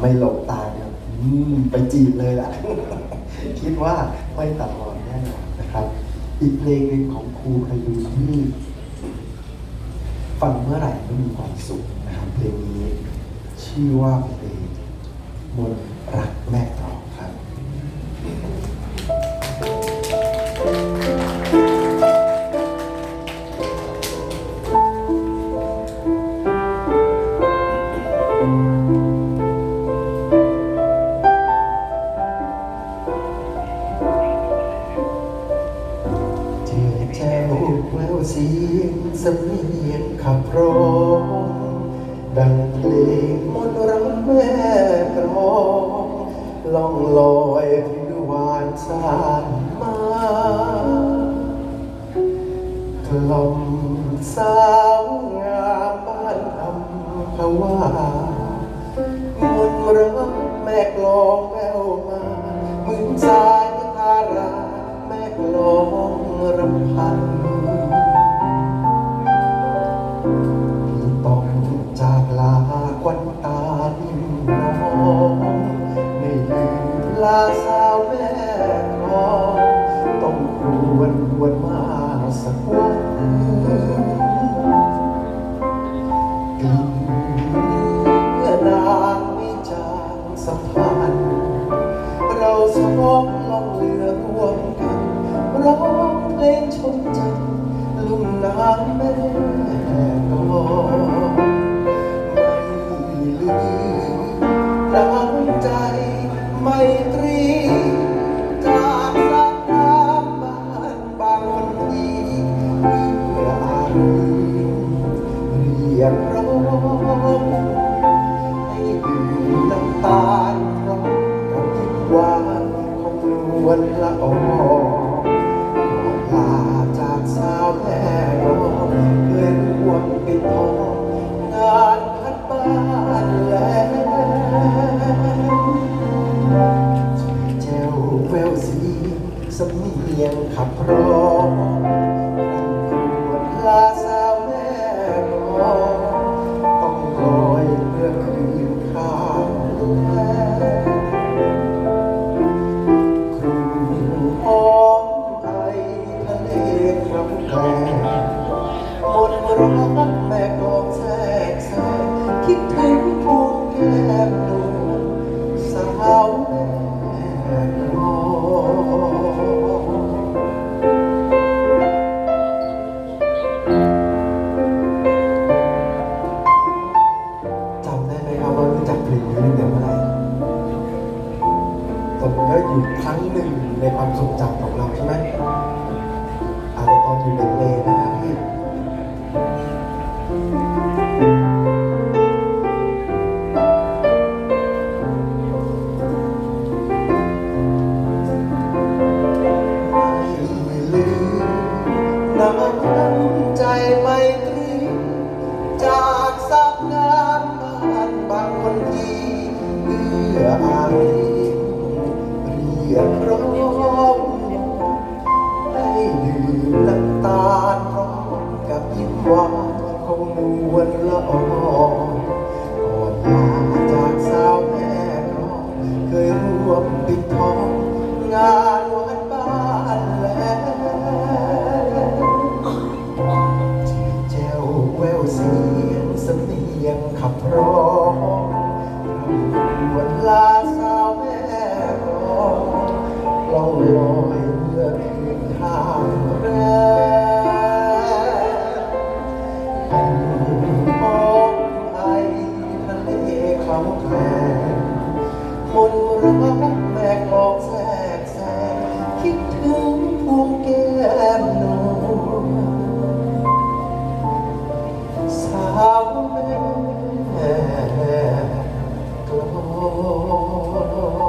ไม่หลบตาเนี่ยไปจีบเลยล่ะ คิดว่าไม่ตัดรอนแน่นอนนะครับ อีกเพลงหนึ่งของครูพยูนที่ฟังเมื่อไหร่ก็มีความสุขนะครับเพลงนี้ ชื่อว่าเพลงมนตรักแม่ แววเสียงสำเนียงขับร้อง ดังเพลงมนต์รักแม่กรองล่องลอยผิวหวานสานมากล่อมสาวงามบ้านอำภาวามนต์รักแม่กลองแววมาเหมือนสายทาราแม่กลองรำพัน ใจลุ่มน้ำแม่กลองไม่ลืมน้ำใจไม่ตรีจากสักน้ำบ้านบางคนทีเพื่ออารีเรียกร้องให้ดื่มน้ำตาลพร้อมกับหวานของนวลละออ ขั อยู่ครั้งหนึ่งในความทรงจำของเราใช่ไหม ยกร้องให้ดื่มน้ำตาลพร้อมกับยิ้มหวานของนวลละออ แม่ตัว